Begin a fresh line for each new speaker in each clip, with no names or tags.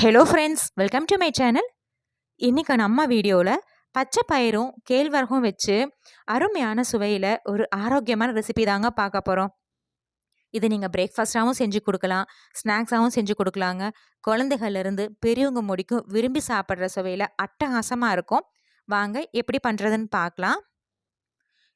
Hello friends welcome to my channel இன்றைக்கி நம்ம வீடியோவில் பச்சை பயிரும் கேழ்வரகும் வச்சு அருமையான சுவையில் ஒரு ஆரோக்கியமான ரெசிபி தாங்க பார்க்க போகிறோம் இது நீங்கள் பிரேக்ஃபாஸ்ட்டாகவும் செஞ்சு கொடுக்கலாம் ஸ்நாக்ஸாகவும் செஞ்சு கொடுக்கலாங்க. குழந்தைகள்லேருந்து பெரியவங்க முடிக்கும் விரும்பி சாப்பிட்ற சுவையில் அட்டகாசமாக இருக்கும். வாங்க எப்படி பண்ணுறதுன்னு பார்க்கலாம்.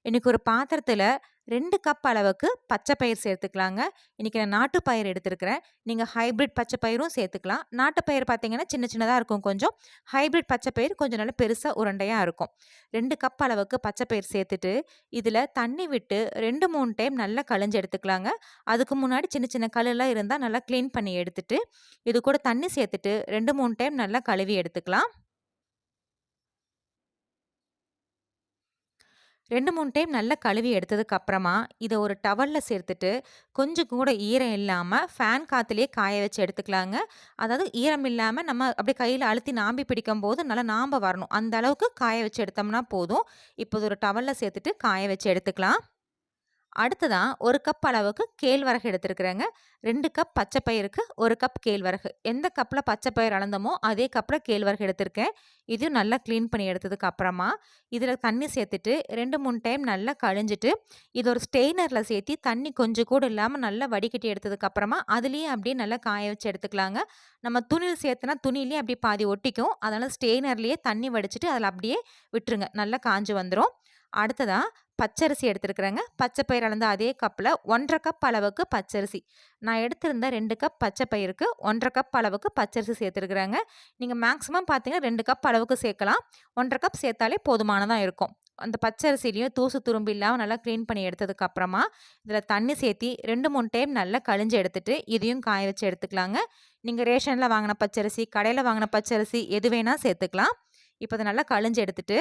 இன்றைக்கி ஒரு பாத்திரத்தில் ரெண்டு கப் அளவுக்கு பச்சை பயிர் சேர்த்துக்கலாங்க. இன்றைக்கி நான் நாட்டு பயிர் எடுத்துருக்கிறேன். நீங்கள் ஹைப்ரிட் பச்சை பயிரும் சேர்த்துக்கலாம். நாட்டு பயிர் பார்த்தீங்கன்னா சின்ன சின்னதாக இருக்கும் கொஞ்சம். ஹைப்ரிட் பச்சை பயிர் கொஞ்சம் நல்லா பெருசாக உருண்டையாக இருக்கும். ரெண்டு கப் அளவுக்கு பச்சை பயிர் சேர்த்துட்டு இதில் தண்ணி விட்டு ரெண்டு மூணு டைம் நல்லா கழிஞ்சு எடுத்துக்கலாங்க. அதுக்கு முன்னாடி சின்ன சின்ன கல்லெல்லாம் இருந்தால் நல்லா க்ளீன் பண்ணி எடுத்துட்டு இது கூட தண்ணி சேர்த்துட்டு ரெண்டு மூணு டைம் நல்லா கழுவி எடுத்துக்கலாம். ரெண்டு மூணு டைம் நல்லா கழுவி எடுத்ததுக்கு அப்புறமா இதை ஒரு டவலில் சேர்த்துட்டு கொஞ்சம் கூட ஈரம் இல்லாமல் ஃபேன் காற்றுலேயே காய வச்சு எடுத்துக்கலாங்க. அதாவது ஈரம் இல்லாமல் நம்ம அப்படியே கையில் அழுத்தி நாம்பி பிடிக்கும் போது நல்லா நாம்ப வரணும். அந்த அளவுக்கு காய வச்சு எடுத்தோம்னா போதும். இப்போ ஒரு டவலில் சேர்த்துட்டு காய வச்சு எடுத்துக்கலாம். அடுத்ததான் ஒரு கப் அளவுக்கு கேழ்வரகு எடுத்துருக்குறேங்க. ரெண்டு கப் பச்சை பயிருக்கு ஒரு கப் கேழ்வரகு. எந்த கப்பில் பச்சை பயிர் அளந்தமோ அதே கப்பில் கேழ்வரகு எடுத்திருக்கேன். இதையும் நல்லா க்ளீன் பண்ணி எடுத்ததுக்கு அப்புறமா இதில் தண்ணி சேர்த்துட்டு ரெண்டு மூணு டைம் நல்லா கழிஞ்சிட்டு இது ஒரு ஸ்டெய்னரில் சேர்த்தி தண்ணி கொஞ்சம் கூட இல்லாமல் நல்லா வடிகட்டி எடுத்ததுக்கு அப்புறமா அதுலேயும் அப்படியே நல்லா காய வச்சு எடுத்துக்கலாங்க. நம்ம துணியில் சேர்த்துனா துணியிலேயே அப்படியே பாதி ஒட்டிக்கும். அதனால் ஸ்டெய்னர்லேயே தண்ணி வடிச்சிட்டு அதில் அப்படியே விட்டுருங்க. நல்லா காஞ்சு வந்துடும் அடுத்ததாக பச்சரிசி எடுத்துருக்குறேங்க. பச்சை பயிர் அளந்த அதே கப்பில் ஒன்றரை கப் அளவுக்கு பச்சரிசி. நான் எடுத்திருந்த ரெண்டு கப் பச்சை பயிருக்கு ஒன்றரை கப் அளவுக்கு பச்சரிசி சேர்த்துருக்குறேங்க. நீங்கள் மேக்ஸிமம் பார்த்தீங்கன்னா ரெண்டு கப் அளவுக்கு சேர்க்கலாம். ஒன்றரை கப் சேர்த்தாலே போதுமானதாக இருக்கும். அந்த பச்சரிசிலையும் தூசு துரும்பு இல்லாமல் நல்லா க்ளீன் பண்ணி எடுத்ததுக்கப்புறமா இதில் தண்ணி சேர்த்தி ரெண்டு மூணு டைம் நல்லா கழிஞ்சு எடுத்துட்டு இதையும் காய வச்சு எடுத்துக்கலாங்க. நீங்கள் ரேஷனில் வாங்கின பச்சரிசி கடையில் வாங்கின பச்சரிசி எது வேணால் சேர்த்துக்கலாம். இப்போ அதை நல்லா கழிஞ்சு எடுத்துட்டு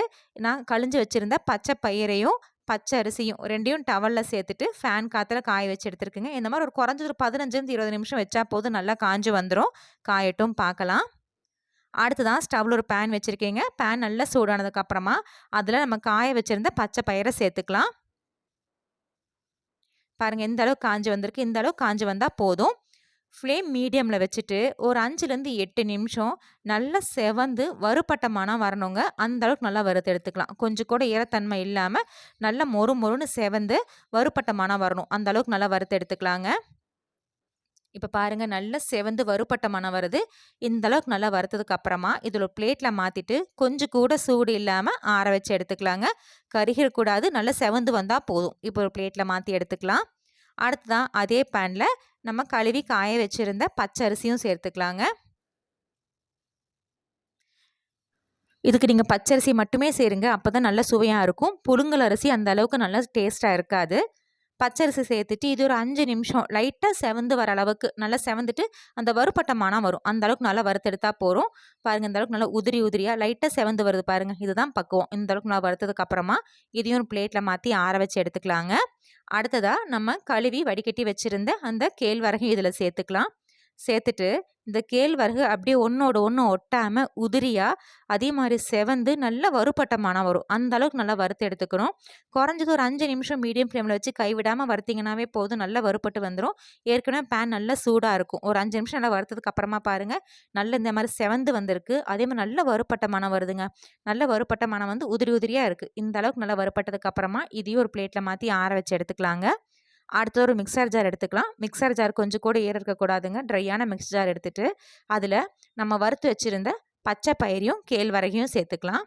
நான் கழிஞ்சு வச்சுருந்த பச்சை பயிரையும் பச்சை அரிசியும் ரெண்டையும் டவலில் சேர்த்துட்டு ஃபேன் காற்றுல காய வச்சு எடுத்துருக்குங்க. இந்த மாதிரி ஒரு குறைஞ்சது ஒரு பதினஞ்சுலேருந்து இருபது நிமிஷம் வச்சா போதும். நல்லா காஞ்சு வந்துடும் காயட்டும் பார்க்கலாம் அடுத்ததான் ஸ்டவ்வில் ஒரு பேன் வச்சுருக்கீங்க. பேன் நல்லா சூடானதுக்கப்புறமா அதில் நம்ம காய வச்சுருந்த பச்சை பயிரை சேர்த்துக்கலாம். பாருங்கள் எந்த அளவுக்கு காஞ்சி வந்திருக்கு. இந்த அளவுக்கு காஞ்சி வந்தால் போதும். ஃப்ளேம் மீடியமில் வச்சுட்டு ஒரு அஞ்சுலேருந்து எட்டு நிமிஷம் நல்லா செவந்து வறுப்பட்ட மனம் வரணுங்க. அந்த அளவுக்கு நல்லா வறுத்து எடுத்துக்கலாம். கொஞ்சம் கூட ஈரத்தன்மை இல்லாமல் நல்லா மொறு மொறுன்னு செவந்து வறுப்பட்ட மனம் வரணும். அந்த அளவுக்கு நல்லா வறுத்து எடுத்துக்கலாங்க. இப்போ பாருங்கள் நல்லா செவந்து வறுப்பட்ட மனம் வருது. இந்த அளவுக்கு நல்லா வறுத்ததுக்கு அப்புறமா இதில் ஒரு பிளேட்டில் மாற்றிட்டு கொஞ்சம் கூட சூடு இல்லாமல் ஆற வச்சு எடுத்துக்கலாங்க. கருகிடக்கூடாது நல்லா செவந்து வந்தால் போதும். இப்போ ஒரு பிளேட்டில் மாற்றி எடுத்துக்கலாம். அடுத்ததான் அதே பேனில் நம்ம கழுவி காய வச்சுருந்த பச்சை அரிசியும் சேர்த்துக்கலாங்க. இதுக்கு நீங்கள் பச்சரிசி மட்டுமே சேருங்க. அப்போ தான் நல்ல சுவையாக இருக்கும். புழுங்கல் அரிசி அந்த அளவுக்கு நல்லா டேஸ்ட்டாக இருக்காது. பச்சரிசி சேர்த்துட்டு இது ஒரு அஞ்சு நிமிஷம். லைட்டாக செவந்து வர அளவுக்கு நல்லா செவந்துட்டு அந்த வறுப்பட்ட மனம் வரும். அந்த அளவுக்கு நல்லா வறுத்தெடுத்தா போகிறோம் பாருங்கள் இந்த அளவுக்கு நல்லா உதிரி உதிரியாக லைட்டாக செவந்து வருது பாருங்கள் இதுதான் பக்குவம். இந்த அளவுக்கு நல்லா வறுத்ததுக்கு அப்புறமா இதையும் ஒரு பிளேட்டில் மாற்றி ஆற வச்சு எடுத்துக்கலாங்க. அடுத்ததாக நம்ம கழுவி வடிகட்டி வச்சுருந்த அந்த கேழ்வரகையும் இதில் சேர்த்துக்கலாம். சேர்த்துட்டு இந்த கேழ்வரகு அப்படியே ஒன்றோட ஒன்று ஒட்டாமல் உதிரியாக அதே மாதிரி செவந்து நல்ல வறுப்பட்ட மனம் வரும். அந்த அளவுக்கு நல்லா வறுத்து எடுத்துக்கணும். குறைஞ்சது ஒரு அஞ்சு நிமிஷம் மீடியம் ஃப்ளேமில் வச்சு கைவிடாமல் வறுத்திங்கனாவே போதும். நல்லா வறுப்பட்டு வந்துடும் ஏற்கனவே பேன் நல்லா சூடாக இருக்கும். ஒரு அஞ்சு நிமிஷம் நல்லா வறுத்ததுக்கு அப்புறமா பாருங்கள் நல்ல இந்த மாதிரி செவந்து வந்திருக்கு. அதே மாதிரி நல்ல வறுப்பட்ட மனம் வருதுங்க. நல்ல வறுப்பட்ட மனம் வந்து உதிரி உதிரியாக இருக்குது இந்த அளவுக்கு நல்லா வறுப்பட்டதுக்கு அப்புறமா இதையும் ஒரு பிளேட்டில் மாற்றி ஆற வச்சு எடுத்துக்கலாங்க. அடுத்து ஒரு மிக்சர் ஜார் எடுத்துக்கலாம். மிக்சர் ஜார் கொஞ்சம் கூட ஏற இருக்கக்கூடாதுங்க ட்ரையான மிக்ஸ் ஜார் எடுத்துகிட்டு அதில் நம்ம வறுத்து வச்சுருந்த பச்சை பயிரையும் கேழ்வரகையும் சேர்த்துக்கலாம்.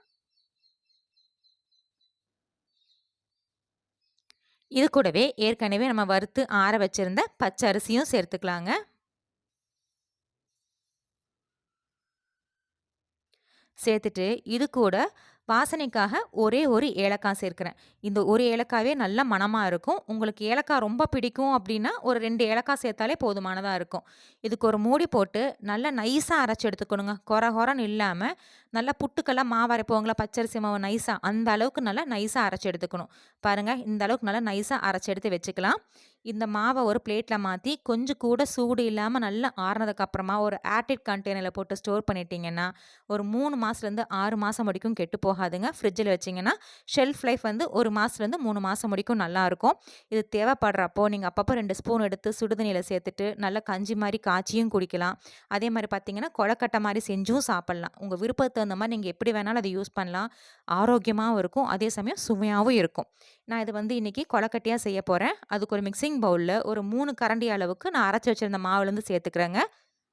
இது கூடவே ஏற்கனவே நம்ம வறுத்து ஆற வச்சுருந்த பச்சை அரிசியும் சேர்த்துக்கலாங்க. சேர்த்துட்டு இது கூட வாசனைக்காக ஒரே ஒரு ஏலக்காய் சேர்க்குறேன். இந்த ஒரு ஏலக்காவே நல்ல மணமாக இருக்கும். உங்களுக்கு ஏலக்காய் ரொம்ப பிடிக்கும் அப்படின்னா ஒரு ரெண்டு ஏலக்காய் சேர்த்தாலே போதுமானதாக இருக்கும். இதுக்கு ஒரு மூடி போட்டு நல்லா நைஸாக அரைச்சி எடுத்துக்கணுங்க. குறை குறன்னு இல்லாமல் நல்லா புட்டுக்கெல்லாம் மாவு அரைப்போங்களா? பச்சரிசி மாவு நைஸாக அந்த அளவுக்கு நல்லா நைஸாக அரைச்சி எடுத்துக்கணும். பாருங்கள் இந்த அளவுக்கு நல்லா நைஸாக அரைச்சி எடுத்து வச்சுக்கலாம். இந்த மாவை ஒரு பிளேட்டில் மாற்றி கொஞ்சம் கூட சூடு இல்லாமல் நல்லா ஆறுனதுக்கப்புறமா ஒரு ஏர்டைட் கண்டெய்னரில் போட்டு ஸ்டோர் பண்ணிட்டீங்கன்னா ஒரு மூணு மாதத்துலேருந்து ஆறு மாதம் வரைக்கும் கெட்டு போகாதுங்க. ஃப்ரிட்ஜில் வச்சிங்கன்னா ஷெல்ஃப் லைஃப் வந்து ஒரு மாதத்துலேருந்து மூணு மாதம் வரைக்கும் நல்லாயிருக்கும். இது தேவைப்படுறப்போ நீங்கள் அப்பப்போ ரெண்டு ஸ்பூன் எடுத்து சுடுதண்ணியில் சேர்த்துட்டு நல்லா கஞ்சி மாதிரி காய்ச்சியும் குடிக்கலாம். அதே மாதிரி பார்த்தீங்கன்னா கொழக்கட்டை மாதிரி செஞ்சும் சாப்பிட்லாம். உங்கள் விருப்பத்தை தகுந்த மாதிரி நீங்கள் எப்படி வேணாலும் அதை யூஸ் பண்ணலாம். ஆரோக்கியமாகவும் இருக்கும். அதே சமயம் சுவையாகவும் இருக்கும். நான் இது வந்து இன்றைக்கி கொலக்கட்டியாக செய்ய போகிறேன் அதுக்கு ஒரு மிக்சிங் பவுலில் ஒரு மூணு கரண்டி அளவுக்கு நான் அரைச்சி வச்சுருந்த மாவுலேருந்து சேர்த்துக்கிறேங்க.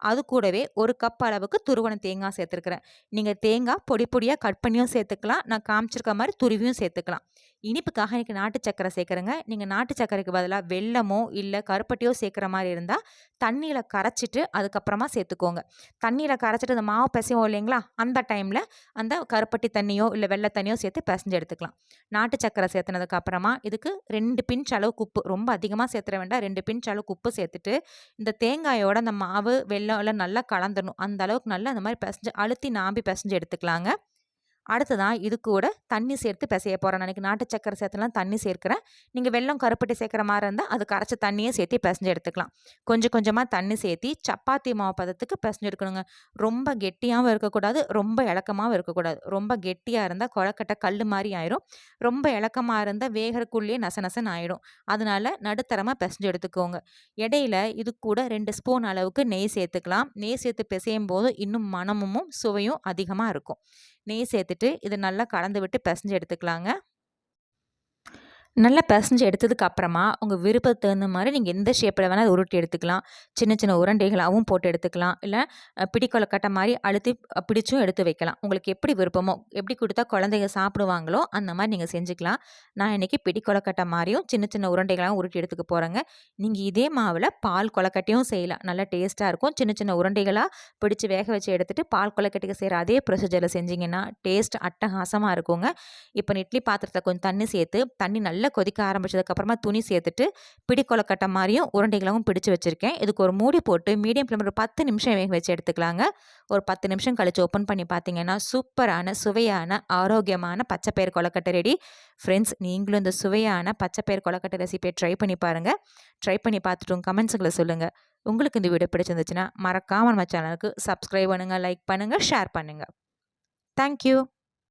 அது கூடவே ஒரு கப் அளவுக்கு துருவன தேங்காய் சேர்த்துருக்குறேன். நீங்கள் தேங்காய் பொடி பொடியாக கட் பண்ணியும் சேர்த்துக்கலாம். நான் காமிச்சிருக்க மாதிரி துருவியும் சேர்த்துக்கலாம். இனிப்புக்காக எனக்கு நாட்டு சக்கரை சேர்க்குறேங்க. நீங்கள் நாட்டு சக்கரைக்கு பதிலாக வெல்லமோ இல்லை கருப்பட்டியோ சேர்க்குற மாதிரி இருந்தால் தண்ணியில் கரைச்சிட்டு அதுக்கப்புறமா சேர்த்துக்கோங்க. தண்ணியில் கரைச்சிட்டு அந்த மாவு பிசையும் இல்லைங்களா? அந்த டைமில் அந்த கருப்பட்டி தண்ணியோ இல்லை வெள்ளை தண்ணியோ சேர்த்து பிசைஞ்சு எடுத்துக்கலாம். நாட்டு சக்கரை சேர்த்துனதுக்கு அப்புறமா இதுக்கு ரெண்டு பிஞ்ச் அளவுக்கு உப்பு ரொம்ப அதிகமாக சேர்த்துற வேண்டாம். ரெண்டு பிஞ்ச் அளவுக்கு உப்பு சேர்த்துட்டு இந்த தேங்காயோட அந்த மாவு வெள்ளம் எல்லாம் நல்லா கலந்துடணும். அந்த அளவுக்கு நல்லா அந்த மாதிரி பிசைஞ்சு அழுத்தி நாம்பி பிசைஞ்சு எடுத்துக்கலாங்க. அடுத்ததான் இது கூட தண்ணி சேர்த்து பிசைய போகிறேன் அன்றைக்கி நாட்டு சக்கரை சேர்த்துலாம் தண்ணி சேர்க்குறேன். நீங்கள் வெள்ளம் கருப்பட்டி சேர்க்குற மாதிரி இருந்தால் அது கரைச்ச தண்ணியை சேர்த்து பிசைஞ்சு எடுத்துக்கலாம். கொஞ்சம் கொஞ்சமாக தண்ணி சேர்த்தி சப்பாத்தி மாவு பதத்துக்கு பிசைஞ்சு எடுக்கணுங்க. ரொம்ப கெட்டியாகவும் இருக்கக்கூடாது ரொம்ப இலக்கமாகவும் இருக்கக்கூடாது. ரொம்ப கெட்டியாக இருந்தால் கொழக்கட்டை கல் மாதிரி ஆயிரும். ரொம்ப இலக்கமாக இருந்தால் வேகறக்குள்ளேயே நச நசன்னு ஆயிடும். அதனால நடுத்தரமாக பிசைஞ்சு எடுத்துக்கோங்க. இடையில இது கூட ரெண்டு ஸ்பூன் அளவுக்கு நெய் சேர்த்துக்கலாம். நெய் சேர்த்து பிசையும் போது இன்னும் மனமும் சுவையும் அதிகமாக இருக்கும். நெய் சேர்த்துட்டு இதை நல்லா கலந்து விட்டு பிசைஞ்சு எடுத்துக்கலாங்க. நல்ல பிசைஞ்சு எடுத்ததுக்கு அப்புறமா உங்கள் விருப்பத்துக்கு தகுந்த மாதிரி நீங்கள் எந்த ஷேப்பில் வேணால் அதை உருட்டி எடுத்துக்கலாம். சின்ன சின்ன உருண்டைகளாகவும் போட்டு எடுத்துக்கலாம். இல்லை பிடிக்கொலக்கட்டை மாதிரி அழுத்தி பிடிச்சும் எடுத்து வைக்கலாம். உங்களுக்கு எப்படி விருப்பமோ எப்படி கொடுத்தா குழந்தைங்க சாப்பிடுவாங்களோ அந்த மாதிரி நீங்கள் செஞ்சுக்கலாம். நான் இன்றைக்கி பிடிக்கொலக்கட்டை மாதிரியும் சின்ன சின்ன உருண்டைகளாகவும் உருட்டி எடுத்துக்க போகிறேங்க நீங்கள் இதே மாவில் பால் கொலக்கட்டையும் செய்யலாம். நல்லா டேஸ்ட்டாக இருக்கும். சின்ன சின்ன உருண்டைகளாக பிடிச்சி வேக வச்சு எடுத்துகிட்டு பால் கொலக்கட்டைக்கு செய்கிற அதே ப்ரொசீஜரில் செஞ்சிங்கன்னா டேஸ்ட் அட்டகாசமாக இருக்குங்க. இப்போ இட்லி பாத்திரத்தில் கொஞ்சம் தண்ணி சேர்த்து தண்ணி நல்லா நல்லா கொதிக்க ஆரம்பிச்சதுக்கப்புறமா துணி சேர்த்துட்டு பிடி கொலக்கட்டை மாதிரியும் உருண்டைகளாகவும் பிடிச்சு வச்சுருக்கேன். இதுக்கு ஒரு மூடி போட்டு மீடியம் ஃப்ளேமில் ஒரு பத்து நிமிஷம் வேக வச்சு எடுத்துக்கலாங்க. ஒரு பத்து நிமிஷம் கழித்து ஓப்பன் பண்ணி பார்த்தீங்கன்னா சூப்பரான சுவையான ஆரோக்கியமான பச்சைப்பயிர் கொலக்கட்டை ரெடி. ஃப்ரெண்ட்ஸ் நீங்களும் இந்த சுவையான பச்சைப்பயிர் கொலக்கட்டை ரெசிபியை ட்ரை பண்ணி பாருங்கள் ட்ரை பண்ணி பார்த்துட்டும் கமெண்ட்ஸுங்களை சொல்லுங்கள் உங்களுக்கு இந்த வீடியோ பிடிச்சிருந்துச்சுன்னா மறக்காமல் நம்ம சேனலுக்கு சப்ஸ்கிரைப் பண்ணுங்கள் லைக் பண்ணுங்கள் ஷேர் பண்ணுங்கள் தேங்க்யூ.